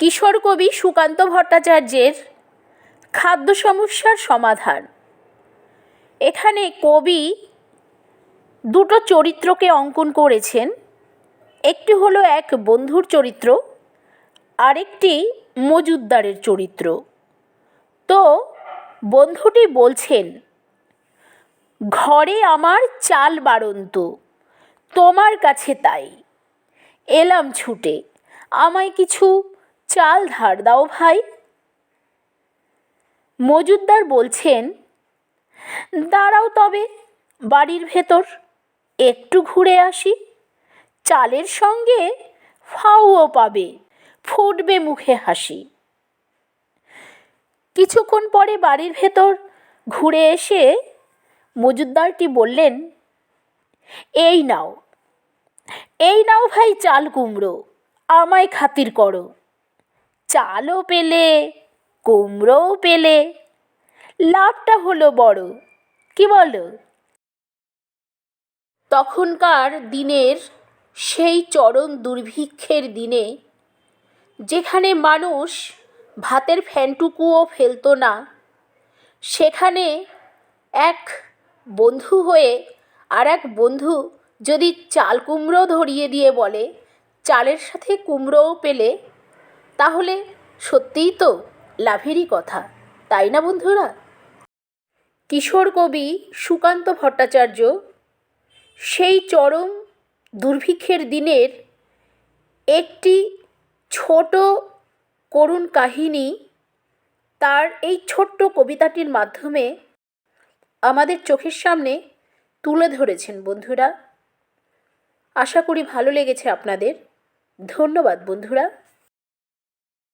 কিশোর কবি সুকান্ত ভট্টাচার্যের খাদ্য সমস্যার সমাধান। এখানে কবি দুটো চরিত্রকে অঙ্কন করেছেন। একটি হলো এক বন্ধুর চরিত্র, আরেকটি মজুদ্দারের চরিত্র। তো বন্ধুটি বলছেন, ঘরে আমার চাল বাড়ন্ত, তোমার কাছে তাই। এলাম ছুটে, আমায় কিছু চাল ধার দাও ভাই। মজুদ্দার বলছেন, দাঁড়াও তবে, বাড়ির ভেতর, একটু ঘুরে আসি। চালের সঙ্গে ফাউও পাবে, ফুটবে মুখে হাসি। কিছুক্ষণ পরে বাড়ির ভেতর ঘুরে এসে মজুদ্দারটি বললেন, এই নাও এই নাও ভাই চাল কুমড়ো, আমায় খাতির করো। চালও পেলে, কুমড়োও পেলে। লাভটা হলো বড়, কি বলো? তখনকার দিনের সেই চরম দুর্ভিক্ষের দিনে, যেখানে মানুষ ভাতের ফ্যানটুকুও ফেলতো না, সেখানে এক বন্ধু হয়ে আর এক বন্ধু যদি চাল কুমড়ো ধরিয়ে দিয়ে বলে, চালের সাথে কুমড়োও পেলে তাহলে সত্যিই তো লাভেরই কথা, তাই না বন্ধুরা? কিশোর কবি সুকান্ত ভট্টাচার্য সেই চরম দুর্ভিক্ষের দিনের একটি ছোট করুণ কাহিনী তার এই ছোট্ট কবিতাটির মাধ্যমে আমাদের চোখের সামনে তুলে ধরেছেন বন্ধুরা। আশা করি ভালো লেগেছে আপনাদের। ধন্যবাদ বন্ধুরা।